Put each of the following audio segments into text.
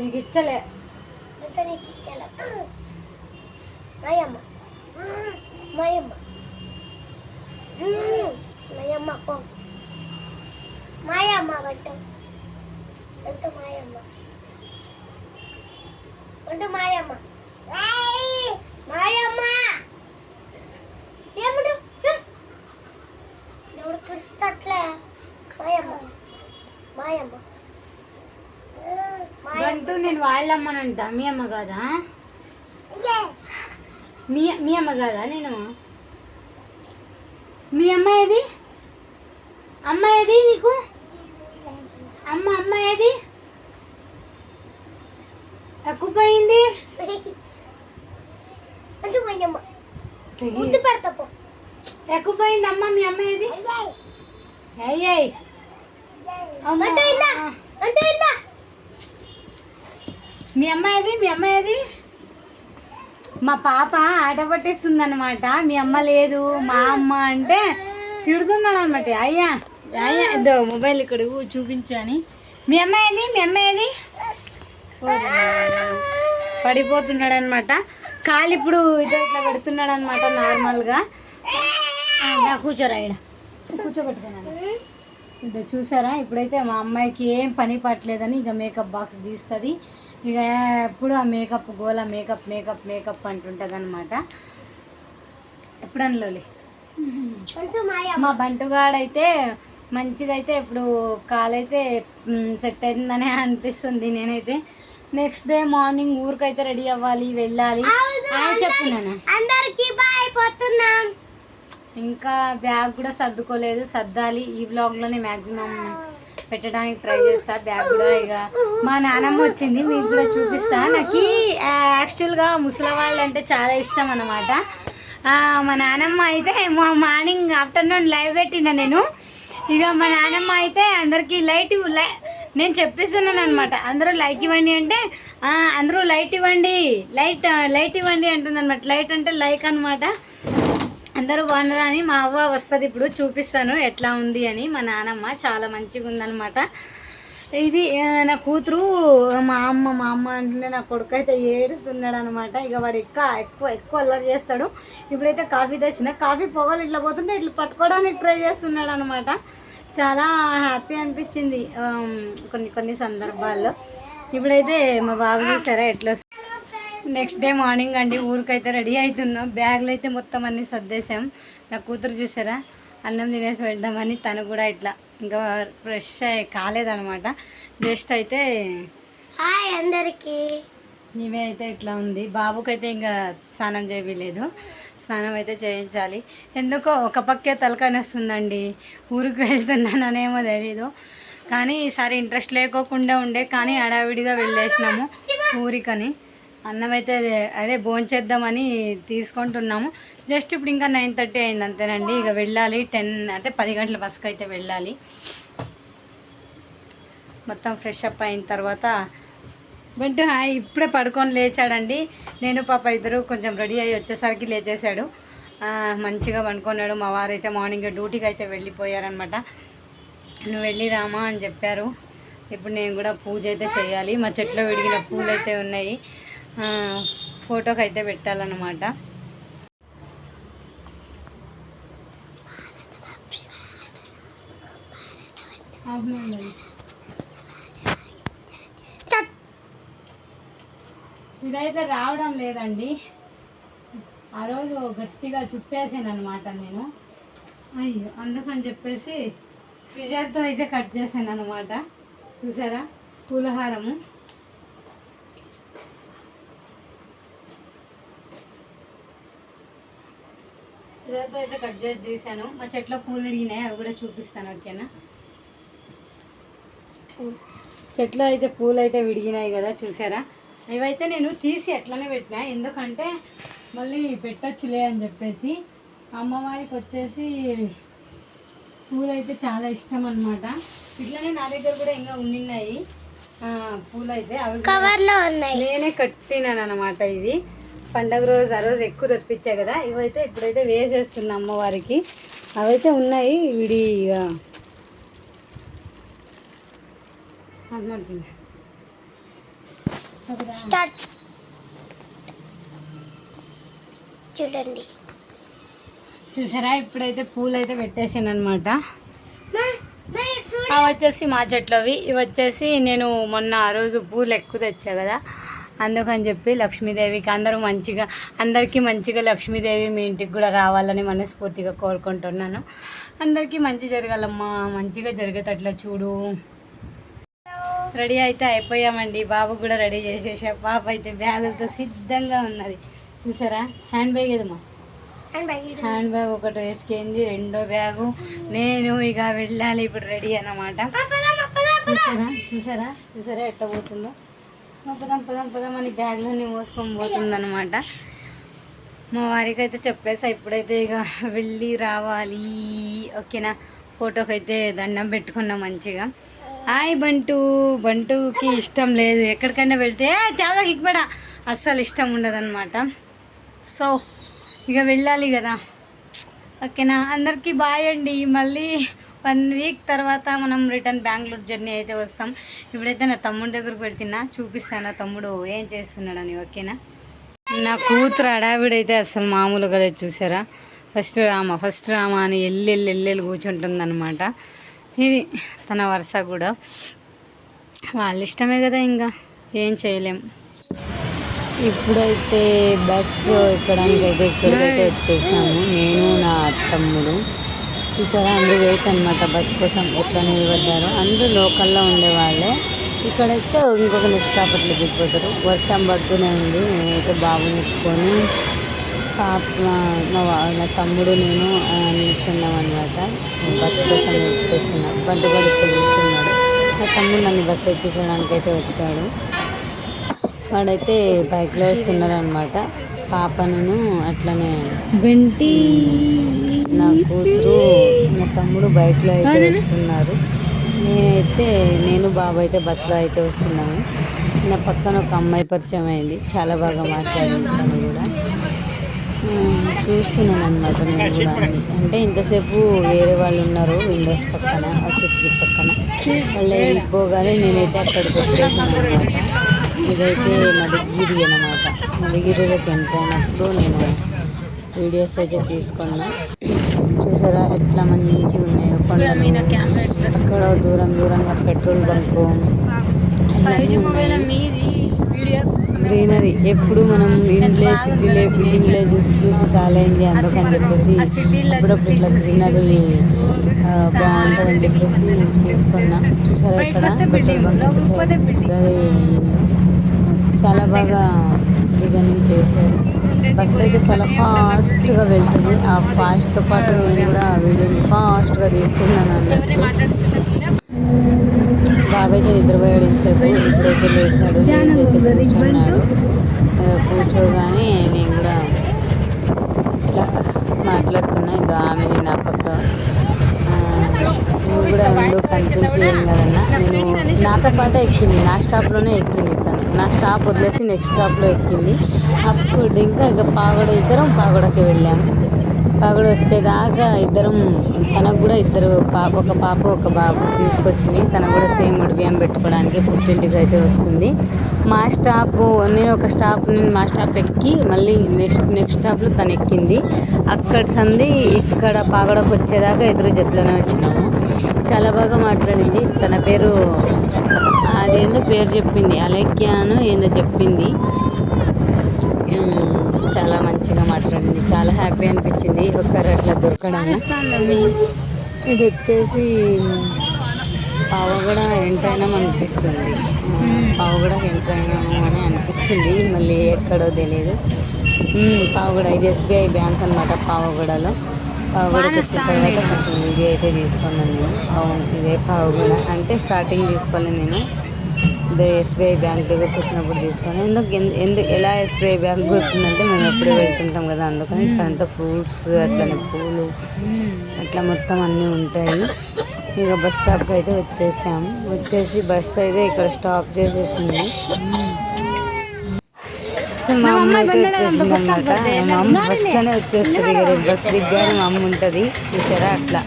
నీకు ఇచ్చలే అంటే నీకు ఇచ్చాల మాయమ్మ మాయమ్మ మాయమ్మ పో మాయమ్మ వంట వంట మాయమ్మ వంట మాయమ్మ మాయమ్మ బంటూ నేను వాళ్ళమ్మనంట. మీ అమ్మ కాదా? మీ మీ అమ్మ కాదా నేను? మీ అమ్మ ఏది? అమ్మ ఏది నీకు? అమ్మ అమ్మ ఏది? ఎక్కుపోయింది అంటే మాయమ్మ ముద్దు పెడతా పో. ఎక్కుపోయింది అమ్మ మీ అమ్మ ఏది? అయ్యాయి. అమ్మ మీ అమ్మాయిది? మీ అమ్మాయిది? మా పాప ఆట పట్టేస్తుంది అనమాట మీ అమ్మ లేదు మా అమ్మ అంటే తిడుతున్నాడు అనమాట అయ్యా అయ్యా ఇదో మొబైల్ ఇక్కడ ఇవ్వు, చూపించు అని. మీ అమ్మాయిది? మీ అమ్మాయిది? పడిపోతున్నాడు అనమాట కాలు ఇప్పుడు ఇదో ఇట్లా పెడుతున్నాడు అనమాట నార్మల్గా కూర్చోరా ఇక్కడ కూర్చోబెట్టుకున్నాను ఇదో చూసారా? ఇప్పుడైతే మా అమ్మాయికి ఏం పని పట్టలేదని ఇక మేకప్ బాక్స్ తీస్తుంది. ఇక ఎప్పుడు ఆ మేకప్ గోల మేకప్ మేకప్ మేకప్ అంటుంటుంది అనమాట ఎప్పుడనలోలే మా బంటుగాడైతే మంచిగా అయితే ఇప్పుడు కాలైతే సెట్ అవుతుందని అనిపిస్తుంది నేనైతే. నెక్స్ట్ డే మార్నింగ్ ఊరికైతే రెడీ అవ్వాలి వెళ్ళాలి. ఆ, చెప్పు నాన్న. అందరికి బాయ్ పోతున్నాం. ఇంకా బ్యాగ్ కూడా సర్దుకోలేదు సర్దాలి. ఈ బ్లాగ్లోనే మ్యాక్సిమం పెట్టడానికి ట్రై చేస్తా. బ్యాగ్ కూడా ఇక మా నానమ్మ వచ్చింది మీకు కూడా చూపిస్తా. నాకు యాక్చువల్గా ముసలి వాళ్ళు అంటే చాలా ఇష్టం అనమాట మా నానమ్మ అయితే మా మార్నింగ్ ఆఫ్టర్నూన్ లైవ్ పెట్టిన నేను. ఇక మా నానమ్మ అయితే అందరికీ లైట్ లై నేను చెప్పిస్తున్నాను అనమాట అందరూ లైక్ ఇవ్వండి అంటే అందరూ లైట్ ఇవ్వండి లైట్ లైట్ ఇవ్వండి అంటుంది అనమాట లైట్ అంటే లైక్ అనమాట అందరూ బాగున్నారా అని మా అవ్వ వస్తుంది ఇప్పుడు చూపిస్తాను ఎట్లా ఉంది అని. మా నానమ్మ చాలా మంచిగా ఉందన్నమాట. ఇది నా కూతురు మా అమ్మ మా అమ్మ అంటుండే నా కొడుకు అయితే ఏడుస్తున్నాడు అనమాట ఇక వాడు ఎక్కువ ఎక్కువ ఎక్కువ అల్లరి చేస్తాడు. ఇప్పుడైతే కాఫీ తెచ్చిన కాఫీ పొగలు ఇట్లా పోతుంటే ఇట్లా పట్టుకోవడానికి ట్రై చేస్తున్నాడు అనమాట చాలా హ్యాపీ అనిపించింది కొన్ని కొన్ని సందర్భాల్లో. ఇప్పుడైతే మా బాబు చూసారా ఎట్లా నెక్స్ట్ డే మార్నింగ్ అండి ఊరికైతే రెడీ అవుతున్నాం బ్యాగ్లు అయితే మొత్తం అన్ని సర్దేశాం. నా కూతురు చూసారా? అన్నం తినేసి వెళ్దామని తను కూడా ఇట్లా ఇంకా ఫ్రెష్ కాలేదనమాట జస్ట్ అయితే హాయ్ అందరికి. నీవే అయితే ఇట్లా ఉంది. బాబుకైతే ఇంకా స్నానం చేయలేదు స్నానం అయితే చేయించాలి. ఎందుకో ఒక పక్కే తలకాయ వస్తుందండి ఊరికి వెళ్తున్నాననేమో తెలీదు. కానీ ఈసారి ఇంట్రెస్ట్ లేకోకుండా ఉండే కానీ హడావిడిగా వెళ్ళేసినాము ఊరికని. అన్నం అయితే అదే భోంచేద్దామని తీసుకుంటున్నాము. జస్ట్ ఇప్పుడు ఇంకా నైన్ థర్టీ అయింది అంతేనండి. ఇక వెళ్ళాలి. టెన్ అంటే పది గంటల బస్కి అయితే వెళ్ళాలి. మొత్తం ఫ్రెష్ అప్ అయిన తర్వాత వెంట ఇప్పుడే పడుకొని లేచాడండి. నేను పాప ఇద్దరు కొంచెం రెడీ అయ్యి వచ్చేసరికి లేచేశాడు. మంచిగా పండుకున్నాడు. మా వారైతే మార్నింగ్ డ్యూటీకి అయితే వెళ్ళిపోయారనమాట నువ్వు వెళ్ళి రామా అని చెప్పారు. ఇప్పుడు నేను కూడా పూజ అయితే చేయాలి. మా చెట్లో విడిగిన పూలు అయితే ఉన్నాయి. ఫోటోకి అయితే పెట్టాలన్నమాట. ఇదైతే రావడం లేదండి. ఆ రోజు గట్టిగా చుట్టేసాను అనమాట నేను. అయ్యో అందుకని చెప్పేసి సిజర్తో అయితే కట్ చేశాను అనమాట చూసారా? పూలహారము. సిజర్తో అయితే కట్ చేసి తీసాను మా చెట్లో పూలు అడిగినాయి అవి కూడా చూపిస్తాను ఓకేనా? చెట్లు అయితే పూలు అయితే విడిగినాయి కదా చూసారా? ఇవైతే నేను తీసి ఎట్లనే పెట్టినా ఎందుకంటే మళ్ళీ పెట్టచ్చులే అని చెప్పేసి అమ్మవారికి వచ్చేసి పూలు అయితే చాలా ఇష్టం అనమాట ఇట్లనే నా దగ్గర కూడా ఇంకా ఉండినాయి ఆ, పూలు అయితే అవి నేనే కట్టినాను అనమాట ఇవి. పండగ రోజు ఆ రోజు ఎక్కువ తెప్పించా కదా ఇవైతే ఇప్పుడైతే వేసేస్తున్నా అమ్మవారికి. అవైతే ఉన్నాయి స్టార్ట్. చూడండి. చూసారా ఇప్పుడైతే పూలు అయితే పెట్టేసాను అనమాట. అవి వచ్చేసి మా చెట్లవి. ఇవి వచ్చేసి నేను మొన్న ఆ రోజు పూలు ఎక్కువ తెచ్చా కదా అందుకని చెప్పి లక్ష్మీదేవికి అందరూ మంచిగా అందరికీ మంచిగా లక్ష్మీదేవి మీ ఇంటికి కూడా రావాలని మనస్ఫూర్తిగా కోరుకుంటున్నాను. అందరికీ మంచి జరగాలమ్మా మంచిగా జరిగేటట్లా చూడు. రెడీ అయితే అయిపోయామండి. బాబు కూడా రెడీ చేసేసా పాప అయితే బ్యాగులతో సిద్ధంగా ఉన్నది. చూసారా? హ్యాండ్ బ్యాగ్ ఏదమ్మా? హ్యాండ్ బ్యాగ్ ఒకటి వేసుకుంది రెండో బ్యాగు. నేను ఇక వెళ్ళాలి ఇప్పుడు రెడీ అన్నమాట. చూసారా? చూసారా? చూసారా? ఎట్లా పోతుందో? పదం పదం పదం అని బ్యాగ్లోనే మోసుకొని పోతుందనమాట మా వారికి అయితే చెప్పేసా ఇప్పుడైతే ఇక వెళ్ళి రావాలి. ఓకేనా? ఫోటోకి అయితే దండం పెట్టుకున్నాం మంచిగా. హాయ్ బంటు. బంటుకి ఇష్టం లేదు. ఎక్కడికైనా వెళ్తే తేవదా ఇక్కడా అస్సలు ఇష్టం ఉండదన్నమాట. సో ఇక వెళ్ళాలి కదా. ఓకేనా? అందరికీ బాయ్ అండి. మళ్ళీ వన్ వీక్ తర్వాత మనం రిటర్న్ బెంగళూరు జర్నీ అయితే వస్తాం. ఇప్పుడైతే నా తమ్ముడి దగ్గరకు వెళ్తున్నా. చూపిస్తాను నా తమ్ముడు ఏం చేస్తున్నాడని ఓకేనా? నా కూతురు అడావిడైతే అసలు మామూలుగా చూసారా? ఫస్ట్ రామ ఫస్ట్ రామ అని ఎల్లి ఎల్లి కూర్చుంటుందన్నమాట. ఇది తన వరుస కూడా. వాళ్ళ ఇష్టమే కదా ఇంకా. ఏం చేయలేం. ఇప్పుడైతే బస్సు ఎక్కడానికి అయితే ఇక్కడికైతే వచ్చేసాము. నేను నా తమ్ముడు. చూసారా? అందరూ వెయిట్ అనమాట బస్ కోసం ఎట్లా నిలబడ్డారు. అందరూ లోకల్లో ఉండేవాళ్ళే. ఇక్కడైతే ఇంకొక నెక్స్ట్ స్టాప్ దిగిపోతారు వర్షం పడుతూనే ఉంది. నేనైతే బాబుని ఎత్తుకొని పాప మా నా తమ్ముడు నేను నిల్చున్నాం అనమాట బస్ కోసం వెయిట్ చేస్తున్నాం. బండి కూడా ఇప్పుడు చూస్తున్నాడు. మా తమ్ముడు నన్ను బస్సు ఎక్కించడానికి అయితే వచ్చాడు. వాడైతే బైక్లో వస్తున్నాడు అనమాట పాపను అట్లనే వెంటి. నా కూతురు నా తమ్ముడు బైక్లో అయితే వస్తున్నారు. నేనైతే నేను బాబు అయితే బస్సులో అయితే వస్తున్నాము నా పక్కన ఒక అమ్మాయి పరిచయం అయింది. చాలా బాగా మాట్లాడింది తను కూడా. చూస్తున్నాను అనమాట నేను కూడా. అంటే ఇంతసేపు వేరే వాళ్ళు ఉన్నారు విండోస్ పక్కన ఆ కిటికీ పక్కన. వాళ్ళు వెళ్ళిపోగానే నేనైతే అక్కడికి వచ్చేసాను. అనమాట ఇదైతే మధుగిరి అనమాట మధుగిరిలోకి ఎంటర్ అయినప్పుడు నేను వీడియోస్ అయితే తీసుకున్నా. చూసారా ఎట్లా మంచిగా ఉన్నాయో కొండలు. అక్కడ దూరం దూరంగా పెట్రోల్ బంకు. గ్రీనరీ. ఎప్పుడు మనం ఇండ్లే సిటీలే బిల్డింగ్లే చూసి చూసి సాలైంది అందుకని చెప్పేసి అప్పుడప్పుడు ఇట్లా గ్రీనరీ బాగుంటుందని చెప్పేసి తీసుకున్నా. చూసారా ఇక్కడ పెట్రోల్ బంక్ ఎంత చాలా బాగా డిజైనింగ్ చేశారు. బస్సు అయితే చాలా ఫాస్ట్గా వెళ్తుంది. ఆ ఫాస్ట్తో పాటు నేను కూడా వీడియోని ఫాస్ట్గా తీస్తున్నాను అన్నట్టు. బాబాయ్ అయితే నిద్రపోయాడు ఇంతసేపు ఇప్పుడైతే లేచాడు. లేచి అయితే కూర్చున్నాడు. కూర్చోగానే నేను కూడా ఇట్లా మాట్లాడుతున్నా. ఇంకా ఆమె నా పక్క నువ్వు కూడా ఉండు కనిపించి ఏం కదన్నా. నేను నాతో పాటే ఎక్కింది. నా స్టాప్లోనే ఎక్కింది తను. నా స్టాప్ వదిలేసి నెక్స్ట్ స్టాప్లో ఎక్కింది. అప్పుడు ఇంకా ఇక పాగడ ఇద్దరం పాగడకి వెళ్ళాము. పాగడ వచ్చేదాకా ఇద్దరం తనకు కూడా ఇద్దరు పాప ఒక పాప ఒక బాబు తీసుకొచ్చింది. తన కూడా సేమ్ బియ్యం పెట్టుకోవడానికి పుట్టింటికి అయితే వస్తుంది. మా స్టాప్ నేను ఒక స్టాప్ నేను మా స్టాప్ ఎక్కి మళ్ళీ నెక్స్ట్ నెక్స్ట్ స్టాప్లో తను ఎక్కింది. అక్కడ సంది ఇక్కడ పాగడకు వచ్చేదాకా ఎదురు జట్లోనే వచ్చినాము. చాలా బాగా మాట్లాడింది. తన పేరు అదేందో పేరు చెప్పింది. అలెక్యాను ఏందో చెప్పింది. చాలా మంచిగా మాట్లాడింది చాలా హ్యాపీ అనిపించింది. ఒకరు అట్లా దొరకడం. ఇది వచ్చేసి పావగడ ఎంటర్ అయినాం అనిపిస్తుంది పావగడ ఎంటర్ అయినాము అని అనిపిస్తుంది. మళ్ళీ ఎక్కడో తెలియదు పావగడ ఇది ఎస్బీఐ బ్యాంక్ అనమాట పావగడలో. పావగడకి వచ్చిన తర్వాత కొంచెం వీడియో అయితే తీసుకున్నాను నేను. అవును ఇదే పావగడ. అంటే స్టార్టింగ్ తీసుకోవాలి నేను. ఎస్బీఐ బ్యాంక్ దగ్గరకు వచ్చినప్పుడు తీసుకొని ఎందుకు ఎందు- ఎందుకు ఎలా ఎస్బీఐ బ్యాంక్ వచ్చిందంటే మేము ఎప్పుడూ వెళ్తుంటాం కదా అందుకని ఇక్కడ అంతా ఫ్రూట్స్ అట్లనే పూలు అట్లా మొత్తం అన్నీ ఉంటాయి. ఇక బస్ స్టాప్కి అయితే వచ్చేసాము వచ్చేసి బస్ అయితే ఇక్కడ స్టాప్ చేసేసింది. మా అమ్మ అయితే వచ్చేసింది అనమాట మా అమ్మ బస్లోనే వచ్చేస్తుంది. బస్ దిగ్గానే మా అమ్మ ఉంటుంది. చూసారా అట్లా.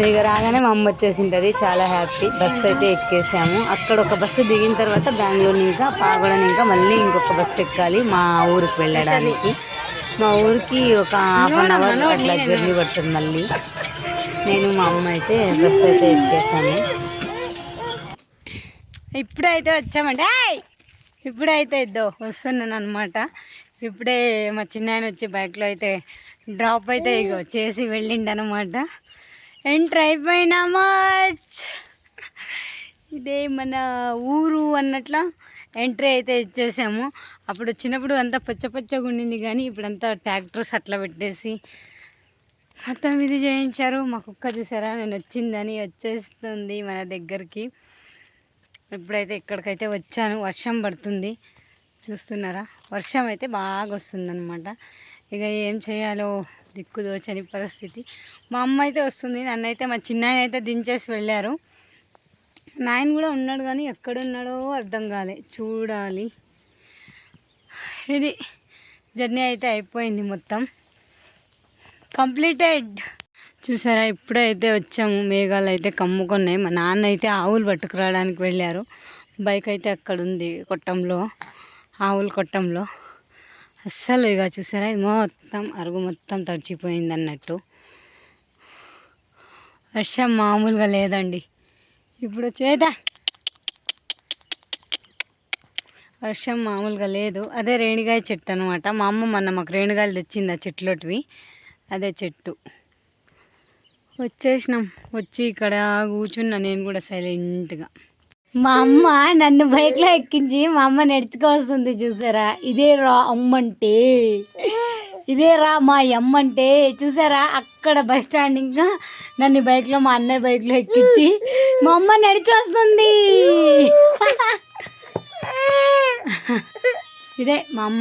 ఇక రాగానే మా అమ్మ వచ్చేసి ఉంటుంది చాలా హ్యాపీ. బస్సు అయితే ఎక్కేసాము. అక్కడ ఒక బస్సు దిగిన తర్వాత బెంగళూరు ఇంకా పాగొడని ఇంకా మళ్ళీ ఇంకొక బస్సు ఎక్కాలి మా ఊరికి వెళ్ళడానికి. మా ఊరికి ఒక హాఫ్ అన్ అవర్ అట్లా జర్నీ పడుతుంది మళ్ళీ. నేను మా అమ్మ అయితే బస్సు అయితే ఎక్కేసాము. ఇప్పుడైతే వచ్చామంటే! ఇప్పుడైతే ఇద్దో వస్తున్నాను అనమాట ఇప్పుడే మా చిన్నాయన వచ్చి బైక్లో అయితే డ్రాప్ అయితే ఇగో చేసి వెళ్ళిండనమాట ఎంటర్ అయిపోయినామా ఇదే మన ఊరు అన్నట్ల ఎంట్రీ అయితే ఇచ్చేసాము. అప్పుడు చిన్నప్పుడు అంతా పచ్చ పచ్చగా ఉండింది కానీ ఇప్పుడంతా ట్రాక్టర్స్ అట్లా పెట్టేసి మొత్తం ఇది చేయించారు. మా కుక్క చూసారా? నేను వచ్చిందని వచ్చేస్తుంది మన దగ్గరికి. ఇప్పుడైతే ఇక్కడికైతే వచ్చాను. వర్షం పడుతుంది. చూస్తున్నారా? వర్షం అయితే బాగా వస్తుందన్నమాట. ఇక ఏం చేయాలో? దిక్కు చని పరిస్థితి. మా అమ్మ అయితే వస్తుంది నన్ను అయితే మా చిన్నాయన అయితే దించేసి వెళ్ళారు. నాయన కూడా ఉన్నాడు కానీ ఎక్కడున్నాడో అర్థం కాలే. చూడాలి. ఇది జర్నీ అయితే అయిపోయింది మొత్తం. కంప్లీటెడ్. చూసారా ఇప్పుడైతే వచ్చాము. మేఘాలు అయితే కమ్ముకున్నాయి. మా నాన్న అయితే ఆవులు పట్టుకురావడానికి వెళ్ళారు. బైక్ అయితే అక్కడ ఉంది కొట్టంలో ఆవుల కొట్టంలో. అస్సలు ఇక చూసారా మొత్తం అరుగు మొత్తం తడిచిపోయింది అన్నట్టు వర్షం మామూలుగా లేదండి. ఇప్పుడు చేదా వర్షం మామూలుగా లేదు. అదే రేణిగాయ చెట్టు అనమాట మా అమ్మ మొన్న మాకు రేణిగాయలు తెచ్చింది ఆ చెట్లోటివి. అదే చెట్టు. వచ్చేసినాం. వచ్చి ఇక్కడ కూర్చున్నా నేను కూడా సైలెంట్గా. మా అమ్మ నన్ను బైక్లో ఎక్కించి మా అమ్మ నడుచుకోవస్తుంది చూసారా? ఇదే రా అమ్మంటే. ఇదే రా మా అమ్మంటే. చూసారా? అక్కడ బస్ స్టాండ్ ఇంకా నన్ను బైక్లో మా అన్నయ్య బైక్లో ఎక్కించి మా అమ్మ నడిచి వస్తుంది. ఇదే మా అమ్మ.